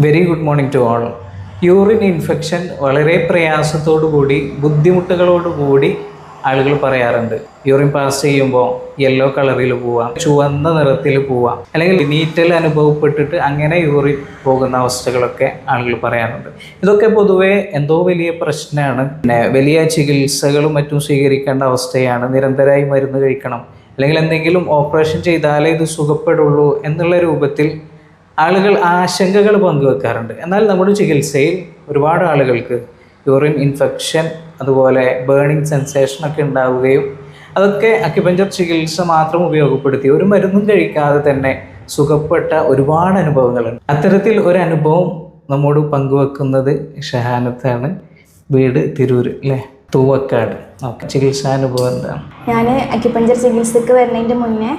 Very good morning to all urine infection വളരെ പ്രയാസത്തോടു കൂടി ബുദ്ധിമുട്ടുകളോട് കൂടി ആളുകൾ പറയാറുണ്ട്. യൂറിൻ പാസ് ചെയ്യുമ്പോൾ യെല്ലോ കളറിൽ പോവാം ചുവന്ന നിറത്തിൽ പോവാം. അല്ലെങ്കിൽ നീറ്റൽ അനുഭവപ്പെട്ടിട്ട് അങ്ങനെ യൂറിൻ പോകുന്ന അവസ്ഥകളൊക്കെ ആളുകൾ പറയാറുണ്ട്. ഇതൊക്കെ പൊതുവേ എന്തോ വലിയ പ്രശ്നമാണ്. പിന്നെ വലിയ ചികിത്സകളും മറ്റും സ്വീകരിക്കേണ്ട അവസ്ഥയാണ്. നിരന്തരമായി മരുന്ന് കഴിക്കണം. അല്ലെങ്കിൽ എന്തെങ്കിലും ഓപ്പറേഷൻ ചെയ്താലേ ഇത് സുഖപ്പെടുള്ളൂ എന്നുള്ള രൂപത്തിൽ ആളുകൾ ആശങ്കകൾ പങ്കുവെക്കാറുണ്ട്. എന്നാൽ നമ്മുടെ ചികിത്സയിൽ ഒരുപാട് ആളുകൾക്ക് യൂറിൻ ഇൻഫെക്ഷൻ അതുപോലെ ബേണിംഗ് സെൻസേഷൻ ഒക്കെ ഉണ്ടാവുകയും അതൊക്കെ അക്യുപഞ്ചർ ചികിത്സ മാത്രം ഉപയോഗപ്പെടുത്തി ഒരു മരുന്നും കഴിക്കാതെ തന്നെ സുഖപ്പെട്ട ഒരുപാട് അനുഭവങ്ങളുണ്ട്. അത്തരത്തിൽ ഒരു അനുഭവം നമ്മോട് പങ്കുവെക്കുന്നത് ഷഹാനത്താണ്. വീട് തിരൂര് അല്ലേ? തൂവക്കാട്. ഓക്കെ. ചികിത്സാനുഭവം എന്താണ്? ഞാൻ അക്യുപഞ്ചർ ചികിത്സക്ക് വരുന്നതിന്റെ മുന്നേ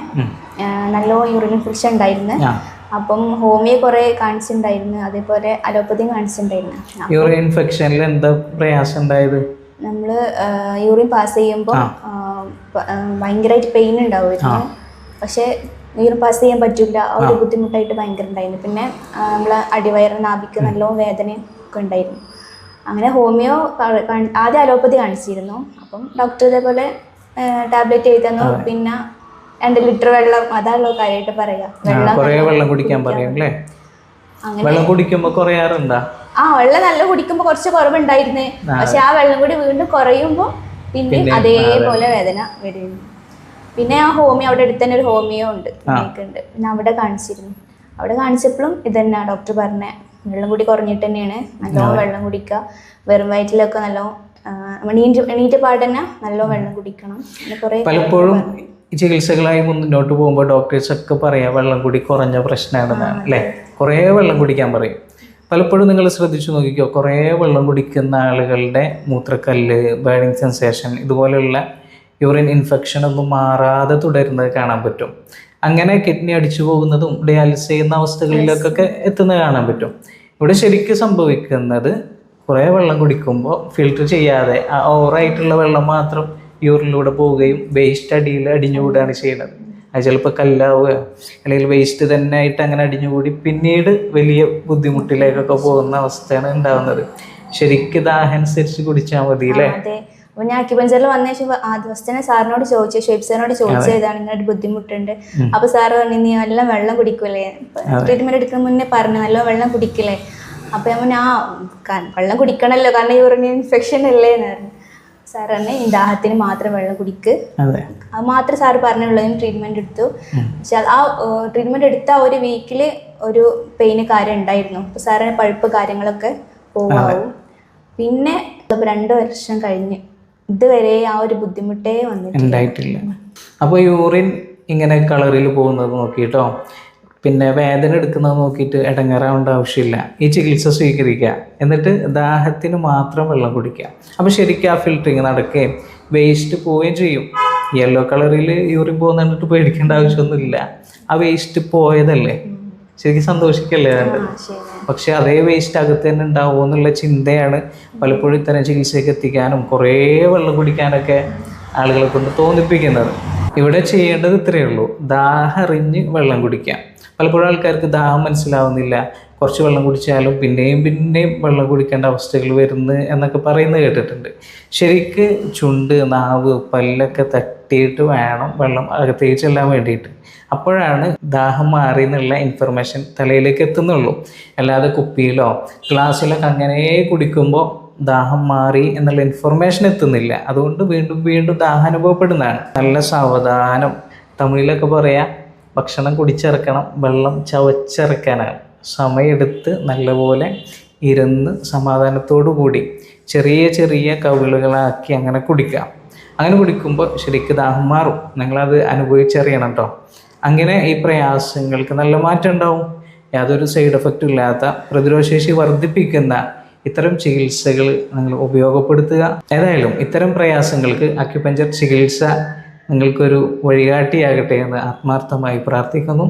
നല്ല യൂറിൻ ഇൻഫെക്ഷൻ ഉണ്ടായിരുന്നു. അപ്പം ഹോമിയോ കുറേ കാണിച്ചിട്ടുണ്ടായിരുന്നു. അതേപോലെ അലോപ്പതിയും കാണിച്ചിട്ടുണ്ടായിരുന്നു. യൂറിൻ ഇൻഫെക്ഷനിൽ എന്താ പ്രയാസം ഉണ്ടായത്? നമ്മൾ യൂറിൻ പാസ് ചെയ്യുമ്പോൾ ഭയങ്കരമായിട്ട് പെയിൻ ഉണ്ടാവുമായിരുന്നു. പക്ഷേ യൂറിൻ പാസ് ചെയ്യാൻ പറ്റില്ല ആ ഒരു ബുദ്ധിമുട്ടായിട്ട് ഭയങ്കര ഉണ്ടായിരുന്നു. പിന്നെ നമ്മളെ അടിവയറ് നാഭിക്ക് നല്ലോണം വേദന ഒക്കെ ഉണ്ടായിരുന്നു. അങ്ങനെ ഹോമിയോ ആദ്യം അലോപ്പതി കാണിച്ചിരുന്നു. അപ്പം ഡോക്ടർ ഇതേപോലെ ടാബ്ലറ്റ് എഴുതി തന്നു. പിന്നെ രണ്ട് ലിറ്റർ വെള്ളം അതാണല്ലോ കാര്യമായിട്ട് പറയാ. വെള്ളം കുറേ വെള്ളം കുടിക്കാൻ പറയും അല്ലേ? വെള്ളം കുടിക്കുമ്പോ കുറയാറുണ്ടാ? ആ വെള്ളം നല്ല കുടിക്കുമ്പോ കുറച്ച് കുറവുണ്ടായിരുന്നേ. പക്ഷെ ആ വെള്ളം കൂടി വീണ്ടും കുറയുമ്പോ പിന്നെ അതേപോലെ വേദന വരുന്നു പിന്നെ ആ ഹോമിയോ അവിടെ അടുത്ത് തന്നെ ഒരു ഹോമിയോ ഉണ്ട്. ഉണ്ട് പിന്നെ അവിടെ കാണിച്ചിരുന്നു. അവിടെ കാണിച്ചപ്പോഴും ഇത് തന്നെ ഡോക്ടർ പറഞ്ഞ. വെള്ളം കൂടി കുറഞ്ഞിട്ട് തന്നെയാണ് നല്ലോണം വെള്ളം കുടിക്കുക. വെറും വയറ്റിലൊക്കെ നല്ലോണം നീറ്റ് എണീറ്റ് എണീറ്റ പാട് തന്നെ നല്ലോണം വെള്ളം കുടിക്കണം. പിന്നെ കുറേ പലപ്പോഴും ഈ ചികിത്സകളായി മുന്നോട്ട് പോകുമ്പോൾ ഡോക്ടേഴ്സൊക്കെ പറയാം വെള്ളം കുടി കുറഞ്ഞ പ്രശ്നമാണെന്നാണ് അല്ലേ? കുറേ വെള്ളം കുടിക്കാൻ പറയും. പലപ്പോഴും നിങ്ങൾ ശ്രദ്ധിച്ചു നോക്കിക്കോ കുറേ വെള്ളം കുടിക്കുന്ന ആളുകളുടെ മൂത്രക്കല്ല് ബേണിങ് സെൻസേഷൻ ഇതുപോലെയുള്ള യൂറിൻ ഇൻഫെക്ഷൻ ഒന്നും മാറാതെ തുടരുന്നത് കാണാൻ പറ്റും. അങ്ങനെ കിഡ്നി അടിച്ചു പോകുന്നതും ഡയാലിസിസ് ചെയ്യുന്ന അവസ്ഥകളിലേക്കൊക്കെ എത്തുന്നത് കാണാൻ പറ്റും. ഇവിടെ ശരിക്കും സംഭവിക്കുന്നത് കുറേ വെള്ളം കുടിക്കുമ്പോൾ ഫിൽറ്റർ ചെയ്യാതെ ആ ഓവറായിട്ടുള്ള വെള്ളം മാത്രം യൂറിനിലൂടെ പോവുകയും വേസ്റ്റ് അടിയിൽ അടിഞ്ഞുകൂടുകയാണ് ചെയ്യുന്നത്. അത് ചിലപ്പോൾ കല്ലാവുക അല്ലെങ്കിൽ വേസ്റ്റ് തന്നെ ആയിട്ട് അങ്ങനെ അടിഞ്ഞുകൂടി പിന്നീട് വലിയ ബുദ്ധിമുട്ടിലേക്കൊക്കെ പോകുന്ന അവസ്ഥയാണ് ഉണ്ടാകുന്നത് ശരിക്കും ദാഹനുസരിച്ച് കുടിച്ചാൽ മതി അല്ലേ അപ്പൊ ഞാൻ അക്യുപഞ്ചറിൽ വന്ന ശേഷം ആ ദിവസം തന്നെ സാറിനോട് ചോദിച്ചു ഷേബ് സാറിനോട് ചോദിച്ചു ഇതാണ് ഇങ്ങനെ ബുദ്ധിമുട്ടുണ്ട്? അപ്പൊ സാറ് പറഞ്ഞു നീ നല്ല വെള്ളം കുടിക്കൂലേ? ട്രീറ്റ്മെന്റ് എടുക്കുന്ന മുന്നേ പറഞ്ഞു നല്ല വെള്ളം കുടിക്കില്ലേ? അപ്പൊ ഞാൻ വെള്ളം കുടിക്കണല്ലോ കാരണം യൂറിൻ ഇൻഫെക്ഷൻ അല്ലേ? പറഞ്ഞു. സാർ തന്നെ ഈ ദാഹത്തിന് മാത്രം വെള്ളം കുടിക്ക്. അതെ. മാത്രം സാർ പറഞ്ഞുള്ളതിന് ട്രീറ്റ്മെന്റ് എടുത്തു. പക്ഷെ ആ ട്രീറ്റ്മെന്റ് എടുത്ത ആ ഒരു വീക്കിൽ ഒരു പെയിന് കാര്യം ഉണ്ടായിരുന്നു. അപ്പൊ സാറിന് പഴുപ്പ് കാര്യങ്ങളൊക്കെ പോവാവും. പിന്നെ രണ്ടു വർഷം കഴിഞ്ഞ് ഇതുവരെ ആ ഒരു ബുദ്ധിമുട്ടേ വന്നിട്ടില്ല. അപ്പൊ അപ്പോൾ യൂറിൻ ഇങ്ങനെ കളറിൽ പോകുന്നത് നോക്കിയിട്ടോ പിന്നെ വേദന എടുക്കുന്നത് നോക്കിയിട്ട് ഇടങ്ങേറാവേണ്ട ആവശ്യമില്ല. ഈ ചികിത്സ സ്വീകരിക്കുക. എന്നിട്ട് ദാഹത്തിന് മാത്രം വെള്ളം കുടിക്കുക. അപ്പോൾ ശരിക്കും ആ ഫിൽറ്ററിങ് നടക്കുകയും വേസ്റ്റ് പോവുകയും ചെയ്യും. യെല്ലോ കളറിൽ യൂറിൻ പോകുന്ന കണ്ടിട്ട് പേടിക്കേണ്ട ആവശ്യമൊന്നുമില്ല. ആ വേസ്റ്റ് പോയതല്ലേ? ശരിക്കും സന്തോഷിക്കല്ലേ വേണ്ടത്? പക്ഷെ അതേ വേസ്റ്റ് അകത്ത് തന്നെ ഉണ്ടാവും എന്നുള്ള ചിന്തയാണ് പലപ്പോഴും ഇത്തരം ചികിത്സയ്ക്ക് എത്തിക്കാനും കുറേ വെള്ളം കുടിക്കാനൊക്കെ ആളുകളെ കൊണ്ട് തോന്നിപ്പിക്കുന്നത്. ഇവിടെ ചെയ്യേണ്ടത് ഇത്രയേ ഉള്ളൂ. ദാഹറിഞ്ഞ് വെള്ളം കുടിക്കാം. പലപ്പോഴും ആൾക്കാർക്ക് ദാഹം മനസ്സിലാവുന്നില്ല. കുറച്ച് വെള്ളം കുടിച്ചാലും പിന്നെയും പിന്നെയും വെള്ളം കുടിക്കേണ്ട അവസ്ഥകൾ വരുന്നു എന്നൊക്കെ പറയുന്നത് കേട്ടിട്ടുണ്ട്. ശരിക്ക് ചുണ്ട് നാവ് പല്ലൊക്കെ തട്ടിയിട്ട് വേണം വെള്ളം അകത്തേക്ക് ചെല്ലാൻ വേണ്ടിയിട്ട്. അപ്പോഴാണ് ദാഹം മാറി എന്നുള്ള ഇൻഫർമേഷൻ തലയിലേക്ക് എത്തുന്നുള്ളൂ. അല്ലാതെ കുപ്പിയിലോ ഗ്ലാസ്സിലൊക്കെ അങ്ങനെ കുടിക്കുമ്പോൾ ദാഹം മാറി എന്നുള്ള ഇൻഫർമേഷൻ എത്തുന്നില്ല. അതുകൊണ്ട് വീണ്ടും വീണ്ടും ദാഹം അനുഭവപ്പെടുന്നതാണ്. നല്ല സാവധാനം. തമിഴിലൊക്കെ പറയാം ഭക്ഷണം കുടിച്ചിറക്കണം വെള്ളം ചവച്ചിറക്കാനാണ്. സമയമെടുത്ത് നല്ലപോലെ ഇരുന്ന് സമാധാനത്തോടു കൂടി ചെറിയ ചെറിയ കവിളുകളാക്കി അങ്ങനെ കുടിക്കാം അങ്ങനെ കുടിക്കുമ്പോൾ ശരിക്കും ദാഹം മാറും. നിങ്ങളത് അനുഭവിച്ചറിയണം കേട്ടോ അങ്ങനെ ഈ പ്രയാസങ്ങൾക്ക് നല്ല മാറ്റം ഉണ്ടാവും. യാതൊരു സൈഡ് എഫക്റ്റും ഇല്ലാത്ത പ്രതിരോധശേഷി വർദ്ധിപ്പിക്കുന്ന ഇത്തരം ചികിത്സകൾ നിങ്ങൾ ഉപയോഗപ്പെടുത്തുക. ഏതായാലും ഇത്തരം പ്രയാസങ്ങൾക്ക് അക്യുപഞ്ചർ ചികിത്സ നിങ്ങൾക്കൊരു വഴികാട്ടിയാകട്ടെ എന്ന് ആത്മാർത്ഥമായി പ്രാർത്ഥിക്കുന്നു.